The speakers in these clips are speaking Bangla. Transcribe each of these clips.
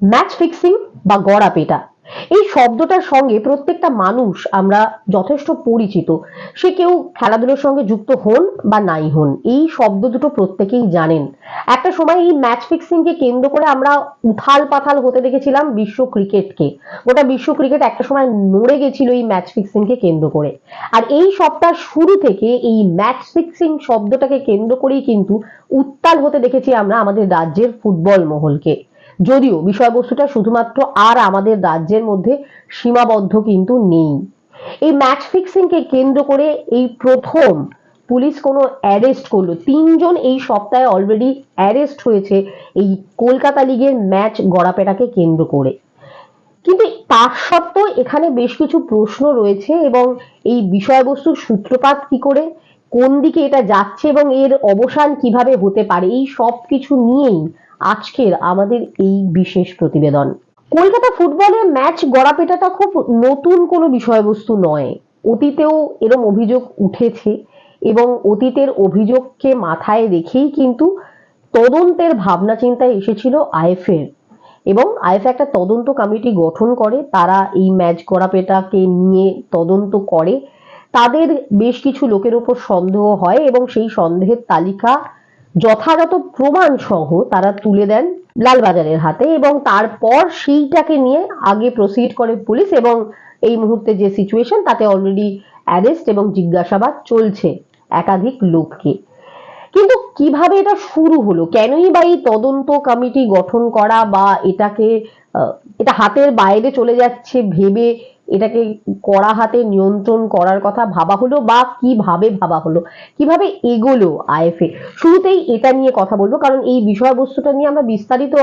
ম্যাচ ফিক্সিং বা গড়া পেটা। এই শব্দটার সঙ্গে প্রত্যেকটা মানুষ আমরা যথেষ্ট পরিচিত। সে কেউ খেলাধুলোর সঙ্গে যুক্ত হন বা নাই হন, এই শব্দ দুটো প্রত্যেকেই জানেন। একটা সময় এই ম্যাচ ফিক্সিং কে কেন্দ্র করে আমরা উথাল পাথাল হতে দেখেছিলাম বিশ্ব ক্রিকেটকে গোটা বিশ্ব ক্রিকেট একটা সময় নড়ে গেছিল এই ম্যাচ ফিক্সিং কে কেন্দ্র করে। আর এই সপ্তাহ শুরু থেকে এই ম্যাচ ফিক্সিং শব্দটাকে কেন্দ্র করেই কিন্তু উত্তাল হতে দেখেছি আমরা আমাদের রাজ্যের ফুটবল মহলকে। যদিও বিষয়বস্তুটা শুধুমাত্র আর আমাদের রাজ্যের মধ্যে সীমাবদ্ধ কিন্তু নেই। এই ম্যাচ ফিক্সিং কে কেন্দ্র করে এই প্রথম পুলিশ কোনো অ্যারেস্ট করল। তিনজন এই সপ্তাহে অলরেডি অ্যারেস্ট হয়েছে এই কলকাতা লিগের ম্যাচ গড়াপেটাকে কেন্দ্র করে। কিন্তু তার সত্ত্বেও এখানে বেশ কিছু প্রশ্ন রয়েছে এবং এই বিষয়বস্তুর সূত্রপাত কি করে, কোন দিকে এটা যাচ্ছে এবং এর অবসান কীভাবে হতে পারে, এই সব কিছু নিয়েই আজকের আমাদের এই বিশেষ প্রতিবেদন। কলকাতা ফুটবলে ম্যাচ গড়াপেটাটা খুব নতুন কোনো বিষয়বস্তু নয়। অতীতেও এরম অভিযোগ উঠেছে এবং অতীতের অভিযোগকে মাথায় রেখেই কিন্তু তদন্তের ভাবনা চিন্তায় এসেছিল আইএফের এবং আইএফ একটা তদন্ত কমিটি গঠন করে, তারা এই ম্যাচ গড়াপেটাকে নিয়ে তদন্ত করে। তাদের বেশ কিছু লোকের উপর সন্দেহ হয় এবং সেই সন্দেহের তালিকা যথাযথ প্রমাণ সহ তারা তুলে দেন লালবাজারের হাতে এবং তারপর সেইটাকে নিয়ে আগে প্রসিড করে পুলিশ এবং এই মুহূর্তে যে সিচুয়েশন তাতে অলরেডি অ্যারেস্ট এবং জিজ্ঞাসাবাদ চলছে একাধিক লোককে। কিন্তু কীভাবে এটা শুরু হলো? কেনই বা এই তদন্ত কমিটি গঠন করা বা এটাকে এটা হাতের বাইরে চলে যাচ্ছে ভেবে এটাকে কড়া হাতে নিয়ন্ত্রণ করার কথা ভাবা হলো বা কীভাবে ভাবা হলো? কীভাবে এগোলো আইএফএ শুরুতেই এটা নিয়ে কথা বলব, কারণ এই বিষয়বস্তুটা নিয়ে আমরা বিস্তারিত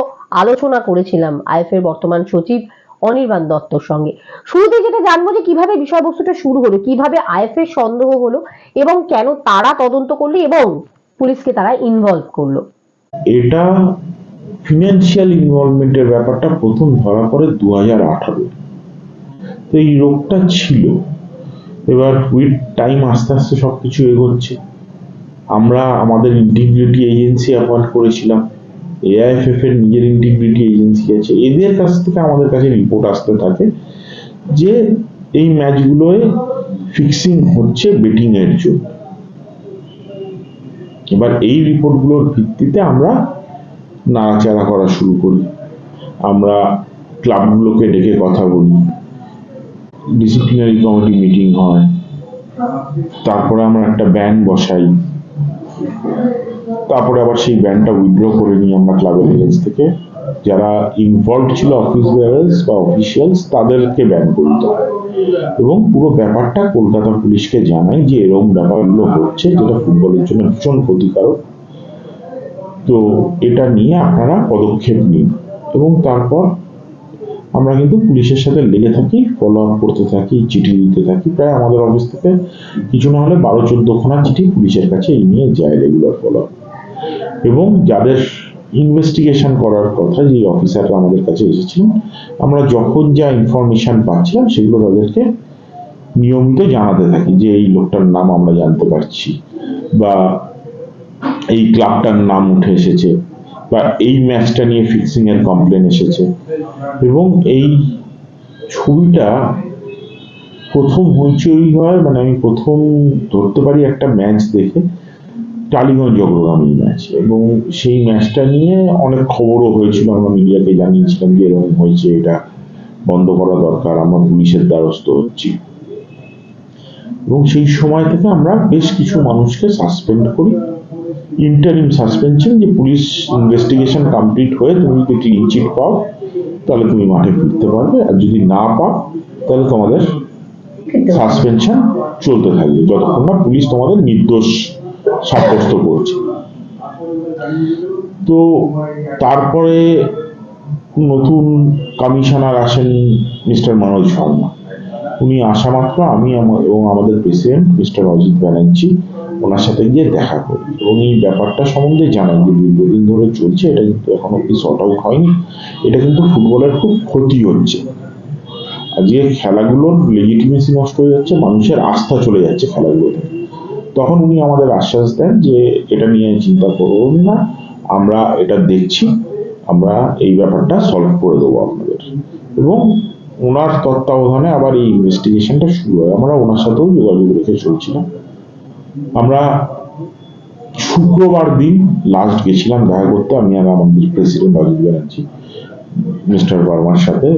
আলোচনা করেছিলাম আইএফএর বর্তমান সচিব অনির্বাণ দত্তর সঙ্গে। শুরুতে যেটা জানব যে কীভাবে বিষয়বস্তুটা শুরু হলো, কীভাবে আইএফএর সন্দেহ হলো এবং কেন তারা তদন্ত করল এবং পুলিশকে তারা ইনভলভ করল। এটা ফিনান্সিয়াল ইনভলভমেন্টের ব্যাপারটা প্রথম ধরা পড়ে দু হাজার আঠারো। তো এই রোগটা ছিল। এবার উইথ টাইম আস্তে আস্তে সব কিছু এগোচ্ছে। আমরা আমাদের ইন্টিগ্রিটি এজেন্সি অ্যাপয়েন্ট করেছিলাম। এআইএফএফ এর নিজের ইন্টিগ্রিটি এজেন্সি আছে। এদের কাছ থেকে আমাদের কাছে রিপোর্ট আসতে থাকে যে এই ম্যাচগুলোয় ফিক্সিং হচ্ছে বেটিং এর জন্য। এবার এই রিপোর্টগুলোর ভিত্তিতে আমরা নাড়াচাড়া করা শুরু করি। আমরা ক্লাবগুলোকে ডেকে কথা বলি। ডিসিপ্লিনারি কমিটি মিটিং হয়। তারপরে আমরা একটা ব্যান বসাই। তারপরে আবার সেই ব্যানটা উইথড্র করে নিই আমরা ক্লাবের এগেন্স থেকে। যারা ইনভলভ ছিল অফিস বেয়ারার্স বা অফিসিয়ালস তাদেরকে ব্যান করে এবং পুরো ব্যাপারটা কলকাতা পুলিশকে জানাই যে এরকম ব্যাপারগুলো হচ্ছে, যেটা ফুটবলের জন্য ভীষণ ক্ষতিকারক। তো এটা নিয়ে আপনারা পদক্ষেপ নিন। এবং তারপর আমরা কিন্তু পুলিশের সাথে লেগে থাকি ফলো আপ করতে থাকি, চিঠি দিতে থাকি। প্রায় আমাদের অফিস থেকে কিছু না হলে বারো, চোদ্দ খানা চিঠি পুলিশের কাছে এই নিয়ে যায় রেগুলার ফলো আপ এবং যাদের ইনভেস্টিগেশন করার কথা যে অফিসাররা আমাদের কাছে এসেছিলেন, আমরা যখন যা ইনফরমেশন পাচ্ছিলাম, সেগুলো তাদেরকে নিয়মিত জানাতে থাকি যে এই লোকটার নাম আমরা জানতে পারছি বা এই ক্লাবটার নাম উঠে এসেছে। বা এই ম্যাচটা নিয়ে ফিক্সিং এর কমপ্লেন এসেছে। এবং এই ছবিটা প্রথম হইচই হয় মানে আমি প্রথম ধরতে পারি একটা ম্যাচ দেখে, টালিগঞ্জ অগ্রগামী ম্যাচ এবং সেই ম্যাচটা নিয়ে অনেক খবরও হয়েছিল, আমরা মিডিয়াকে জানিয়েছিলাম যে এরকম হয়েছে, এটা বন্ধ করা দরকার, আমরা পুলিশের দ্বারস্থ হচ্ছি। এবং সেই সময় থেকে আমরা বেশ কিছু মানুষকে সাসপেন্ড করি। ইন্টারিম সাসপেনশন যে পুলিশ ইনভেস্টিগেশন কমপ্লিট হয়ে তুমি যদি ক্লিন চিট পাও, তাহলে তুমি মাঠে ফিরতে পারবে। আর যদি না পাও, তাহলে তোমাদের সাসপেনশন চলতে থাকবে। যতক্ষণ না পুলিশ তোমাদের নির্দোষ সাব্যস্ত করছে। তো তারপরে নতুন কমিশনার আসেন মিস্টার মনোজ শর্মা। উনি আসা মাত্র আমি এবং আমাদের প্রেসিডেন্ট মিস্টার অজিত ব্যানার্জি। ওনার সাথে গিয়ে দেখা করি। এবং এই ব্যাপারটা সম্বন্ধে জানাই যে দীর্ঘদিন ধরে চলছে, এটা কিন্তু এখন অব্দি সর্ট আউট হয়নি। এটা কিন্তু ফুটবলের খুব ক্ষতি হচ্ছে। আজকে খেলাগুলোর লেজিটিমেসি নষ্ট হয়ে যাচ্ছে, মানুষের আস্থা চলে যাচ্ছে খেলাগুলোতে। তখন উনি আমাদের আশ্বাস দেন যে এটা নিয়ে চিন্তা করুন না, আমরা এটা দেখছি, আমরা এই ব্যাপারটা সলভ করে দেবো আপনাদের। এবং ওনার তত্ত্বাবধানে আবার এই ইনভেস্টিগেশনটা শুরু হয়। আমরা ওনার সাথেও যোগাযোগ রেখে চলছিলাম। আমরা শুক্রবার দিন লাস্ট গেছিলাম দেখা করতে, আমি আর আমাদের প্রেসিডেন্ট অজিত ব্যানার্জি মিস্টার বর্মার সাথে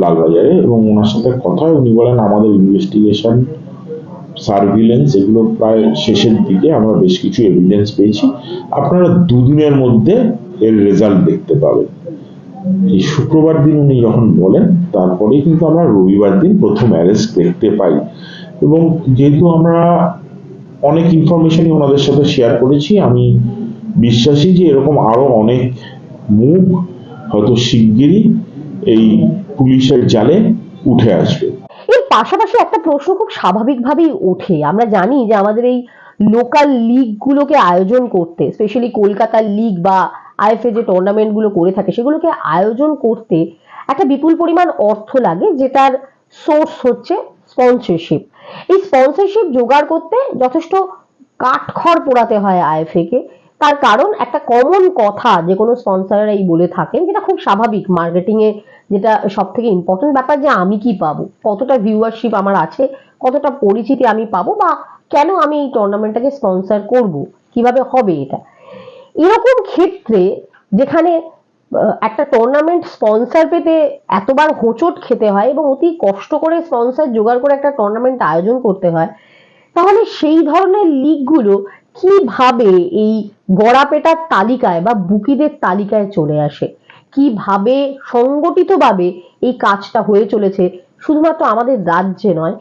লালবাজারে এবং ওনার সাথে কথা উনি বলেন, আমাদের ইনভেস্টিগেশন সার্ভিলেন্স এগুলো প্রায় শেষের দিকে আমরা বেশ কিছু এভিডেন্স পেয়েছি। আপনারা দুদিনের মধ্যে এর রেজাল্ট দেখতে পাবেন। এই শুক্রবার দিন উনি যখন বলেন, তারপরেই কিন্তু আমরা রবিবার দিন প্রথম অ্যারেস্ট দেখতে পাই। এবং যেহেতু আমরা অনেক ইনফরমেশনই ওনাদের সাথে শেয়ার করেছি। আমি বিশ্বাসী যে এরকম আরও অনেক মুখ হয়তো শিগগিরই এই পুলিশের জালে উঠে আসবে। এর পাশাপাশি একটা প্রশ্ন খুব স্বাভাবিকভাবেই ওঠে। আমরা জানি যে আমাদের এই লোকাল লিগগুলোকে আয়োজন করতে স্পেশালি কলকাতার লিগ বা আইএফএ যে টুর্নামেন্টগুলো করে থাকে, সেগুলোকে আয়োজন করতে একটা বিপুল পরিমাণ অর্থ লাগে, যেটার সোর্স হচ্ছে স্পন্সরশিপ এই স্পন্সরশিপ জোগাড় করতে যথেষ্ট কাঠখড় পোড়াতে হয় আইএফএ কে তার কারণ একটা কমন কথা যে কোনো স্পন্সরাই বলে থাকেন, যেটা খুব স্বাভাবিক। মার্কেটিং এ যেটা সব থেকে ইম্পর্টেন্ট ব্যাপার যে আমি কি পাবো? কতটা ভিউয়ারশিপ আমার আছে? কতটা পরিচিতি আমি পাবো? বা কেন আমি এই টুর্নামেন্টটাকে স্পন্সর করব? কীভাবে হবে এটা? এরকম ক্ষেত্রে যেখানে একটা টুর্নামেন্ট স্পন্সর পেতে এতবার হোঁচট খেতে হয় এবং অতি কষ্ট করে স্পন্সর জোগাড় করে একটা টুর্নামেন্ট আয়োজন করতে হয়, তাহলে সেই ধরনের লিগগুলো কীভাবে এই গড়াপেটার তালিকায় বা বুকিদের তালিকায় চলে আসে? কীভাবে সংগঠিতভাবে এই কাজটা হয়ে চলেছে? শুধুমাত্র আমাদের রাজ্যে নয়,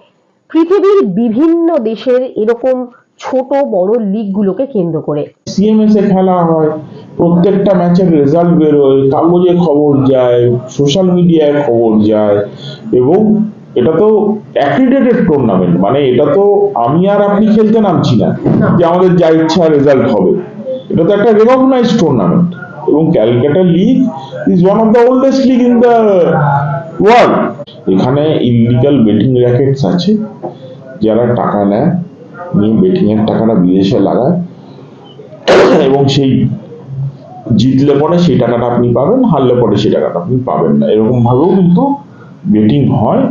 পৃথিবীর বিভিন্ন দেশের এরকম ছোট, বড় লিগগুলোকে কেন্দ্র করে। সিএমএস এ খেলা হয়, প্রত্যেকটা ম্যাচের রেজাল্ট বেরোয়, কাগজে খবর যায় সোশ্যাল মিডিয়ায় খবর যায়, এবং এটা তো অ্যাক্রিডেটেড টুর্নামেন্ট মানে এটা তো আমি আর আপনি খেলতে নামছি না, যে আমাদের যা ইচ্ছা রেজাল্ট হবে। এটা তো একটা রেকগনাইজ টুর্নামেন্ট এবং Calcutta league is one of the oldest league in the world এখানে ইলিগাল বেটিং র্যাকেটস আছে, যারা টাকা নেয় নিয়ে বেটিং এর টাকাটা বিদেশে লাগায় এবং সেই জিতলে পরে সেই টাকাটা আপনি পাবেন, হারলে পরে সেই টাকাটা আপনি পাবেন না। এরকম ভাবেও কিন্তু বেটিং হয়,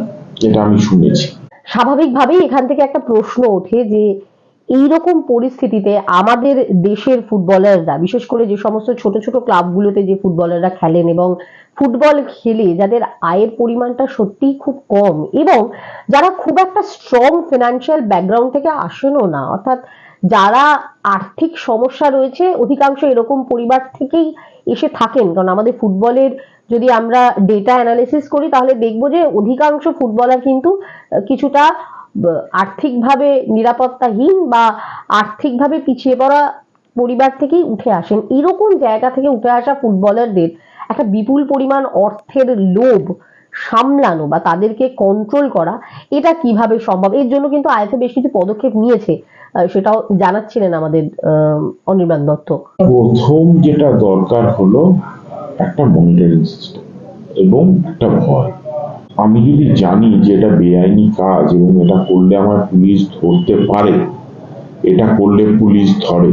যেটা আমি শুনেছি। স্বাভাবিকভাবেই এখান থেকে একটা প্রশ্ন ওঠে যে এইরকম পরিস্থিতিতে আমাদের দেশের ফুটবলাররা বিশেষ করে যে সমস্ত ছোট ছোট ক্লাবগুলোতে যে ফুটবলাররা খেলেন এবং ফুটবল খেলে যাদের আয়ের পরিমাণটা সত্যিই খুব কম এবং যারা খুব একটা স্ট্রং ফিনান্সিয়াল ব্যাকগ্রাউন্ড থেকে আসেনও না, অর্থাৎ যারা আর্থিক সমস্যা রয়েছে, অধিকাংশ এরকম পরিবার থেকেই এসে থাকেন। কারণ আমাদের ফুটবলের যদি আমরা ডেটা অ্যানালিসিস করি, তাহলে দেখব যে অধিকাংশ ফুটবলার কিন্তু কিছুটা আর্থিকভাবে নিরাপত্তাহীন বা আর্থিকভাবে পিছিয়ে পড়া পরিবার থেকেই উঠে আসেন। এরকম জায়গা থেকে উঠে আসা ফুটবলারদের একটা বিপুল পরিমাণ অর্থের লোভ সামলানো বা তাদেরকে কন্ট্রোল করা, এটা কীভাবে সম্ভব? এর জন্য কিন্তু আইএফএ বেশ কিছু পদক্ষেপ নিয়েছে। সেটাও জানাচ্ছিলেন আমাদের অনির্বাণ দত্ত। প্রথম যেটা দরকার হলো একটা মনিটরিং সিস্টেম এবং একটা ভয়। আমি যদি জানি যে এটা বেআইনি কাজ এবং এটা করলে আমার পুলিশ ধরতে পারে, এটা করলে পুলিশ ধরে,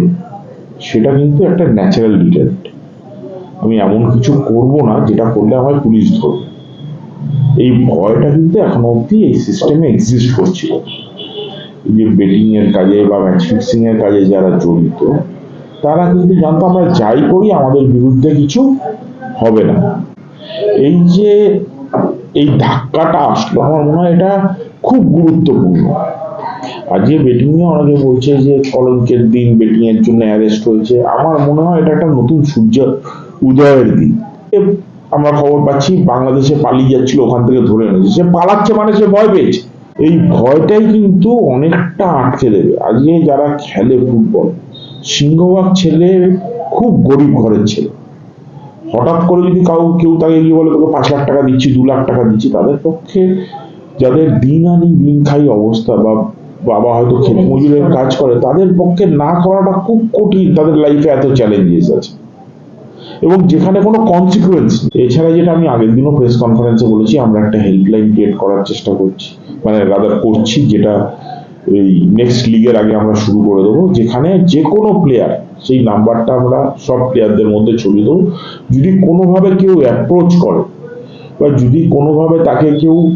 সেটা কিন্তু একটা ন্যাচারাল ডিটারেন্ট আমি এমন কিছু করব না যেটা করলে আমার পুলিশ ধরবে। এই ভয়টা কিন্তু এখনও অবধি এই সিস্টেমে এক্সিস্ট করছিল। যে বেটিং এর কাজে বা ম্যাচ ফিক্সিং এর কাজে যারা জড়িত, তারা কিন্তু জানতো আমরা যাই করি, আমাদের বিরুদ্ধে কিছু হবে না। এই যে এই ধাক্কাটা আসলো। আমার মনে হয় এটা খুব গুরুত্বপূর্ণ। আজকে বেটিং নিয়ে অনেকে বলছে যে কলঙ্কের দিন বেটিং এর জন্য অ্যারেস্ট হয়েছে। আমার মনে হয় এটা একটা নতুন সূর্য, উদয়ের দিন। আমরা খবর পাচ্ছি, বাংলাদেশে পালিয়ে যাচ্ছিল, ওখান থেকে ধরে এনেছে। সে পালাচ্ছে মানে সে ভয় পেয়েছে। এই ভয়টাই কিন্তু অনেকটা আটকে দেবে। আজকে যারা খেলে ফুটবল সিংহভাগ ছেলে খুব গরিব ঘরের ছেলে। হঠাৎ করে যদি কাউ কেউ তাকে গিয়ে বলে তোকে পাঁচ লাখ টাকা দিচ্ছি দু লাখ টাকা দিচ্ছি তাদের পক্ষে যাদের দিন আনি দিন খাই অবস্থা বা বাবা হয়তো ক্ষেত মজুরের কাজ করে তাদের পক্ষে না করাটা খুব কঠিন তাদের লাইফে এত চ্যালেঞ্জেস আছে। এবং যেখানে কোনো কনসিকুয়েন্স এছাড়া যেটা আমি আগের দিনও প্রেস কনফারেন্সে বলেছি আমরা একটা হেল্পলাইন ক্রিয়েট করার চেষ্টা করছি মানে রাদার করছি যেটা এই নেক্সট লিগের আগে আমরা শুরু করে দেবো, যেখানে যে কোনো প্লেয়ার সেই নাম্বারটা আমরা সব প্লেয়ারদের মধ্যে ছড়িয়ে দেবো। যদি কোনোভাবে কেউ অ্যাপ্রোচ করে, বা যদি কোনোভাবে তাকে কেউ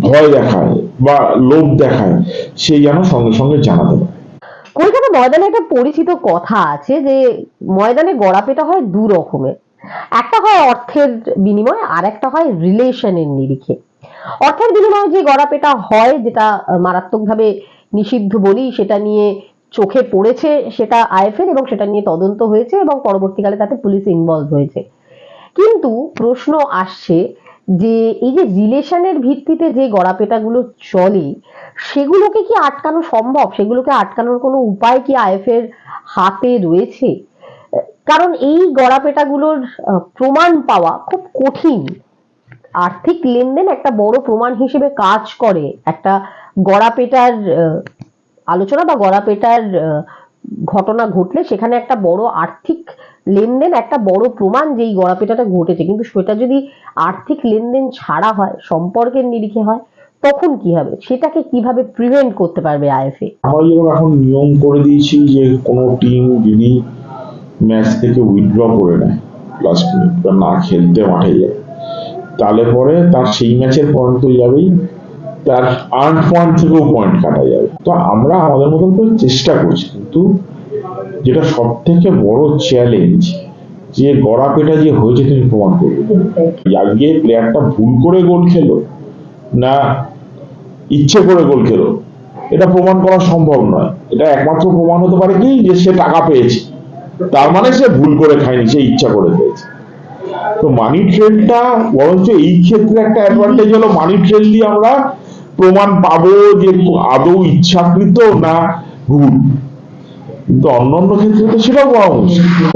ভয় দেখায়, বা লোভ দেখায়, সে যেন সঙ্গে সঙ্গে জানাতে পারে। কলকাতা ময়দানে একটা পরিচিত কথা আছে যে, ময়দানে গড়াপেটা হয় দু রকমের। একটা হয় অর্থের বিনিময়ে, আর একটা হয় রিলেশনের নিরিখে। অর্থের বিনিময়ে যে গড়াপেটা হয়, যেটা মারাত্মকভাবে নিষিদ্ধ বলি, সেটা নিয়ে চোখে পড়েছে, সেটা আইএফএল এবং সেটা নিয়ে তদন্ত হয়েছে এবং পরবর্তীকালে তাতে পুলিশ ইনভলভ হয়েছে। কিন্তু প্রশ্ন আসছে যে, এই যে রিলেশনের ভিত্তিতে যে গড়াপেটাগুলো চলে, সেগুলোকে কি আটকানো সম্ভব? সেগুলোকে আটকানোর কোনো উপায় কি আইএফের হাতে রয়েছে? কারণ এই গড়াপেটাগুলোর প্রমাণ পাওয়া খুব কঠিন। আর্থিক লেনদেন একটা বড় প্রমাণ হিসেবে কাজ করে। একটা গড়াপেটার আলোচনা বা গড়াপেটার ঘটনা ঘটলে সেখানে একটা বড় আর্থিক লেনদেন, একটা বড় প্রমাণ যে এই গড়াপেটাটা ঘটেছে। কিন্তু সেটা যদি আর্থিক লেনদেন ছাড়া হয়, সম্পর্কের নিরিখে হয়, তখন কি হবে? সেটাকে কীভাবে প্রিভেন্ট করতে পারবে আইএফএ আমরা যেরকম এখন নিয়ম করে দিয়েছি যে কোনো টিম যদি ম্যাচ থেকে উইথড্র করে নেয় লাস্ট মিনিট বা না খেলতে মাঠে যায় তাহলে পরে তার সেই ম্যাচের পয়েন্ট তো যাবেই তার আর্ন পয়েন্ট থেকেও পয়েন্ট কাটা যাবে। তো আমরা আমাদের মতন করে চেষ্টা করছি কিন্তু যেটা সব থেকে বড় চ্যালেঞ্জ যে গড়া পেটা যে হয়েছে তুমি প্রমাণ করবে। আজকে প্লেয়ারটা ভুল করে গোল খেলো না ইচ্ছে করে গোল খেলো এটা প্রমাণ করা সম্ভব নয়। এটা একমাত্র প্রমাণ হতে পারে কি? যে সে টাকা পেয়েছে। তার মানে সে ভুল করে খায়নি সে ইচ্ছা করে খেয়েছে তো মানি ট্রেনটা বরঞ্চ এই ক্ষেত্রে একটা অ্যাডভান্টেজ হলো মানি ট্রেন দিয়ে আমরা প্রমাণ পাবো যে আদৌ ইচ্ছাকৃত না ভুল। কিন্তু অন্য অন্য ক্ষেত্রে তো সেটাও পাওয়া মুশকিল।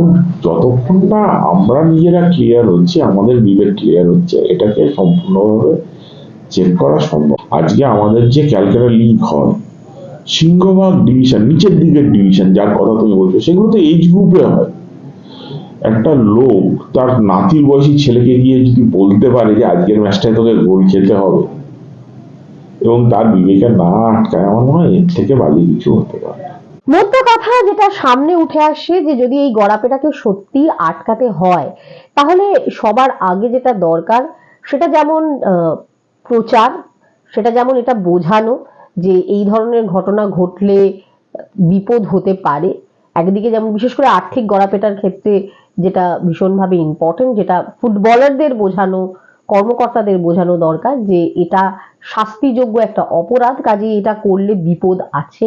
যতক্ষণ না আমরা নিজেরা ক্লিয়ার হচ্ছে, আমাদের বিবেক ক্লিয়ার হচ্ছে, এটাকে সম্পূর্ণভাবে চেক করা সম্ভব। আজকে আমাদের যে ক্যালকাটা লিগ হয়, সিংহভাগ ডিভিশন নিচের দিকের ডিভিশন যার কথা তুমি বলছো, সেগুলো তো এইজ গ্রুপে হয়। একটা লোক, তার নাতির বয়সী ছেলেকে গিয়ে যদি বলতে পারে যে আজকের ম্যাচটায় তোকে গোল খেতে হবে এবং তার বিবেকে না আটকায়, আমার মনে হয় এর থেকে বাজে কিছু হতে পারে। মোদ্দা কথা যেটা সামনে উঠে আসে যে যদি এই গড়াপেটাকে সত্যি আটকাতে হয়, তাহলে সবার আগে যেটা দরকার, সেটা যেমন প্রচার, সেটা যেমন এটা বোঝানো যে এই ধরনের ঘটনা ঘটলে বিপদ হতে পারে একদিকে যেমন বিশেষ করে আর্থিক গড়াপেটার ক্ষেত্রে যেটা ভীষণভাবে ইম্পর্টেন্ট যেটা ফুটবলারদের বোঝানো, কর্মকর্তাদের বোঝানো দরকার যে এটা শাস্তিযোগ্য একটা অপরাধ কাজে এটা করলে বিপদ আছে।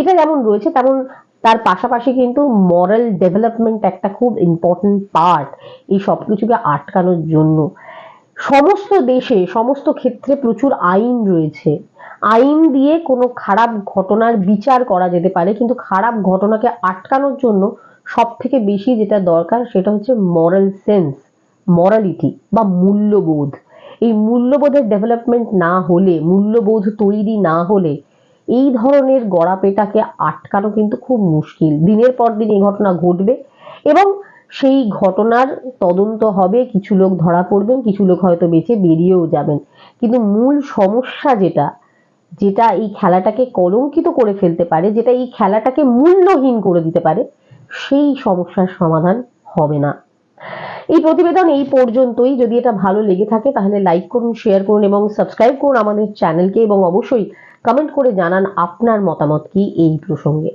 এটা যেমন রয়েছে, তেমন তার পাশাপাশি কিন্তু মরাল ডেভেলপমেন্ট একটা খুব ইম্পর্টেন্ট পার্ট এই সব কিছুকে আটকানোর জন্য। সমস্ত দেশে, সমস্ত ক্ষেত্রে প্রচুর আইন রয়েছে। আইন দিয়ে কোনো খারাপ ঘটনার বিচার করা যেতে পারে, কিন্তু খারাপ ঘটনাকে আটকানোর জন্য সব থেকে বেশি যেটা দরকার সেটা হচ্ছে মরাল সেন্স মরালিটি বা মূল্যবোধ। এই মূল্যবোধের ডেভেলপমেন্ট না হলে, মূল্যবোধ তৈরি না হলে এই ধরনের গড়াপেটাকে আটকানো কিন্তু খুব মুশকিল। দিনের পর দিন এই ঘটনা ঘটবে এবং সেই ঘটনার তদন্ত হবে। কিছু লোক ধরা পড়বেন, কিছু লোক হয়তো বেঁচে বেরিয়েও যাবেন। কিন্তু মূল সমস্যা যেটা যেটা এই খেলাটাকে কলঙ্কিত করে ফেলতে পারে, যেটা এই খেলাটাকে মূল্যহীন করে দিতে পারে সেই সমস্যার সমাধান হবে না। এই প্রতিবেদন এই পর্যন্তই। যদি এটা ভালো লেগে থাকে, তাহলে লাইক করুন শেয়ার করুন এবং সাবস্ক্রাইব করুন আমাদের চ্যানেলকে এবং অবশ্যই কমেন্ট করে জানান আপনার মতামত কি এই প্রসঙ্গে।